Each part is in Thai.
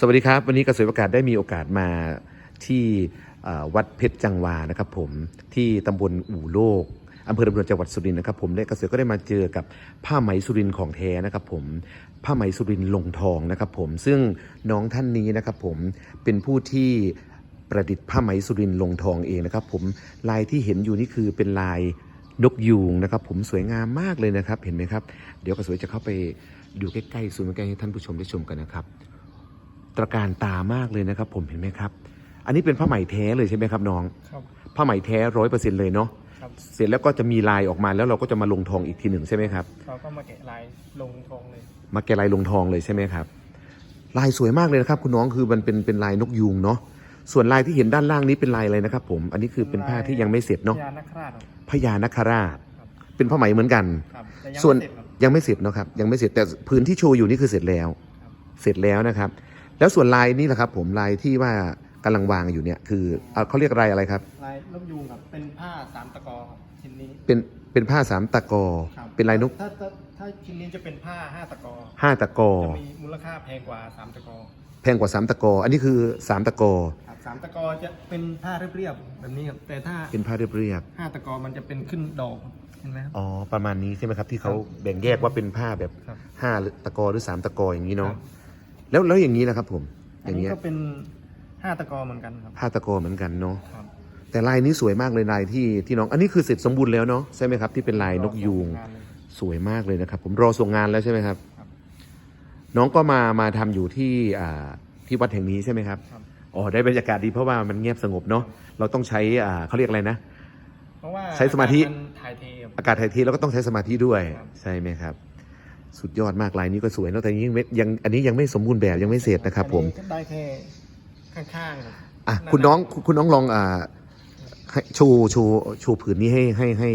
สวัสดีครับ วันนี้เกษตรประกาศได้มีโอกาสมาที่วัดเพชรจังหวานะครับผมที่ตำบลอู่โลกอำเภอดำเนินจังหวัดสุรินทร์นะครับผมและเกษตรก็ได้มาเจอกับผ้าไหมสุรินทร์ของแท้นะครับผมผ้าไหมสุรินทร์ลงทองนะครับผมซึ่งน้องท่านนี้นะครับผมเป็นผู้ที่ประดิษฐ์ผ้าไหมสุรินทร์ลงทองเองนะครับผมลายที่เห็นอยู่นี่คือเป็นลายนกยูงนะครับผมสวยงามมากเลยนะครับเห็นไหมครับ เดี๋ยวกระสวยจะเข้าไปดูใกล้ๆซูมใกล้ให้ท่านผู้ชมได้ชมกันนะครับ ตระการตามากเลยนะครับ ผมเห็นไหมครับ อันนี้เป็นผ้าไหมแท้เลยใช่ไหมครับน้องครับผ้าไหมแท้ร้อยเปอร์เซ็นต์เลยเนาะครับเสร็จแล้วก็จะมีลายออกมาแล้วเราก็จะมาลงทองอีกทีหนึ่งใช่ไหมครับ เราก็มาแกะลายลงทองเลย มาแกะลายลงทองเลยใช่ไหมครับ ลายสวยมากเลยนะครับ คุณน้องคือมันเป็นเป็นลายนกยูงเนาะส่วนลายที่เห็นด้านล่างนี้เป็นลายอะไรนะครับ ผมอันนี้คือเป็นผ้าที่ยังไม่เสร็จเนาะพญานาคราชครับพญานาคราชครับเป็นผ้าไหมเหมือนกัน ครับแต่ยังส่วนไม่เสร็จครับยังไม่เสร็จเนาะครับยังไม่เสร็จแต่พื้นที่โชว์อยู่นี่คือเสร็จแล้วครับเสร็จแล้วนะครับ แล้วส่วนลายนี่แหละครับ ผมลายที่ว่ากำลังวางอยู่เนี่ยคือเอาเขาเรียกลายอะไรครับลายนกยูงครับเป็นผ้าสามตะกอครับชิ้นนี้เป็นเป็นผ้าสามตะกอครับเป็นลายนกถ้าถ้าถ้าชิ้นนี้จะเป็นผ้าห้าตะกอห้าตะกอจะมีมูลค่าแพงกว่าสามตะกอ แพงกว่าสามตะกอ อันนี้คือสามตะกอครับสามตะกอจะเป็นผ้าเรียบๆแบบนี้ครับแต่ถ้าเป็นผ้าเรียบห้าตะกอมันจะเป็นขึ้นดอกครับเห็นไหมครับๆอ๋อประมาณนี้ใช่ไหมครับที่เขาครับแบ่งแยกว่าเป็นผ้าแบบครับห้าตะกอหรือสามตะกออย่างนี้เนาะครับ แล้วแล้วอย่างนี้นะครับผมอัอนย่างนี้เงี้ยก็เป็นห้าตะกอเหมือนกันครับ ผ้าตะกอเหมือนกันเนาะครับ แต่ลายนี้สวยมากเลยลายที่ที่น้อง อันนี้คือเสร็จสมบูรณ์แล้วเนาะใช่ไหมครับที่เป็นลายนกยูงงานเลย สวยมากเลยนะครับ ผมรอส่งงานแล้วใช่ไหมครับ ครับน้องก็มามาทำอยู่ที่อ่าที่วัดแห่งนี้ใช่ไหมครับครับ อ๋อได้บรรยากาศดีเพราะว่ามันเงียบสงบเนาะเราต้องใช้อ่าเขาเรียกอะไรนะ เพราะว่าใช้สมาธินถ่ายเทครับ อากาศถ่ายเทเราก็ต้องใช้สมาธิด้วยครับ ใช่ไหมครับ สุดยอดมากลายนี้ก็สวยเนอะแต่ยังไม่ยังอันนี้ยังไม่สมบูรณ์แบบยังไม่เสร็จนะครับ ผมอันนี้ก็ได้แค่ข้างๆครับอะคุณน้องคุณคุณน้องลองอ่าให้โชว์โชว์โชว์ผืนนี้ให้ให้ให้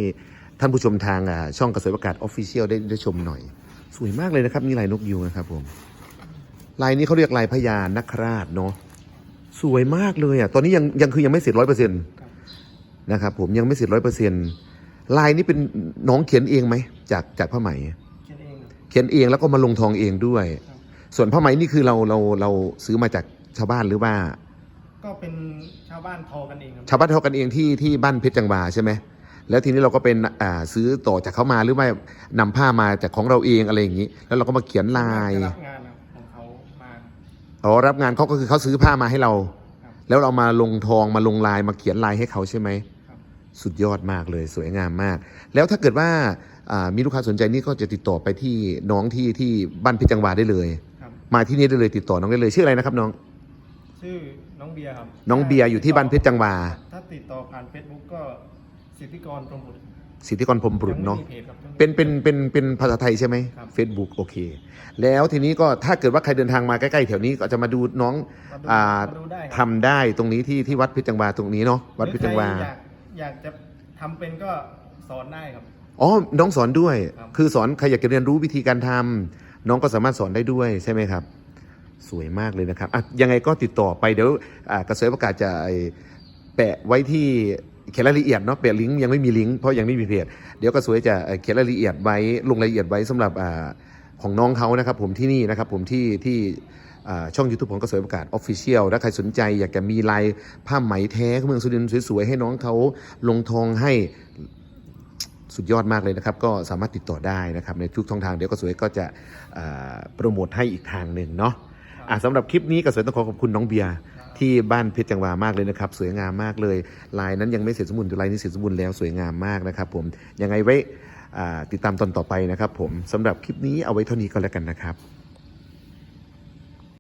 ท่านผู้ชมทางอ่าช่องเกษตรประกาศออฟฟิเชียลได้ได้ชมหน่อย สวยมากเลยนะครับนี่ลายนกยูงนะครับ ผม ลายนี้เขาเรียกลายพญานัคราชเนาะสวยมากเลยอะตอนนี้ยังยังคือยังไม่เสร็จร้อยเปอร์เซ็นต์ครับนะครับผมยังไม่เสร็จร้อยเปอร์เซ็นต์ลายนี้เป็นน้องเขียนเองไหมจากจากผ้าไหมเขียนเองครับเขียนเองแล้วก็มาลงทองเองด้วยครับส่วนผ้าไหมนี่คือเราเราเราซื้อมาจากชาวบ้านหรือว่า ก็เป็นชาวบ้านทอกันเองครับชาวบ้านทอกันเองที่ที่บ้านเพชรจังหวาใช่ไหมแล้วทีนี้เราก็เป็นอ่าซื้อต่อจากเขามาหรือว่านำผ้ามาจากของเราเองอะไรอย่างนี้ แล้วเราก็มาเขียนลายจะรับงานครับของเขามาอ๋อรับงานเขาก็คือเขาซื้อผ้ามาให้เราครับแล้วเรามาลงทองมาลงลายมาเขียนลายให้เขาใช่ไหมครับสุดยอดมากเลยสวยงามมาก แล้วถ้าเกิดว่าอ่า มีลูกค้าสนใจนี่ก็จะติดต่อไปที่น้องที่ที่บ้านเพชรจังหวาได้เลย ครับ มาที่นี่ได้เลยติดต่อน้องได้เลยชื่ออะไรนะครับน้อง ชื่อน้องเบียร์ครับน้องเบียร์อยู่ที่บ้านเพชรจังหวา ถ้าติดต่อผ่านเฟซบุ๊กก็สิทธิกรพรหมบุตรสิทธิกรพรหมบุรุษเนาะ ยังไม่มีพจครับ เป็นเป็นเป็นเป็นภาษาไทยใช่ไหม ครับ Facebook โอเค แล้วทีนี้ก็ถ้าเกิดว่าใครเดินทางมาใกล้ๆแถวนี้ก็จะมาดูน้องมาดูอ่ามาดูได้คทำรับได้ตรงนี้ที่ที่วัดเพชรจังหวาตรงนี้เนาะวัดเพชรจังหวาหรือใครอยากอยากจะทำเป็นก็สอนได้ครับ อ๋อ น้องสอนด้วย ครับ คือสอนใครอยากจะเรียนรู้วิธีการทำน้องก็สามารถสอนได้ด้วยใช่ไหมครับ สวยมากเลยนะครับอะยังไงก็ติดต่อไปเดี๋ยวอ่ากระเสริประกาศจะไอ้แปะไว้ที่เขียนรายละเอียดเนาะแปะลิงก์ยังไม่มีลิงก์เพราะยังไม่มีเพจเดี๋ยวกระสวยจะเอ่อเขียนรายละเอียดไว้ลงรายละเอียดไว้สำหรับอ่าของน้องเขานะครับ ผมที่นี่นะครับ ผมที่ที่อ่าช่อง YouTube ของกระเสริประกาศออฟฟิเชียลถ้าใครสนใจอยากจะมีลายผ้าไหมแท้ของเมืองสุรินทร์สวยๆให้น้องเขาลงทองให้ สุดยอดมากเลยนะครับ ก็สามารถติดต่อได้นะครับ ในทุกช่องทางเดี๋ยวก็สวยก็จะอ่าโปรโมทให้อีกทางหนึ่งเนาะอะสำหรับคลิปนี้ก็สวยต้องขอขอบคุณน้องเบียร์ที่บ้านเพชรจังหวามากเลยนะครับ สวยงามมากเลย ลายนั้นยังไม่เสร็จสมบูรณ์แต่ลายนี้เสร็จสมบูรณ์แล้วสวยงามมากนะครับ ผมยังไงไว้อ่าติดตามตอนต่อไปนะครับ ผมสำหรับคลิปนี้เอาไว้เท่านี้ก็แล้วกันนะครับ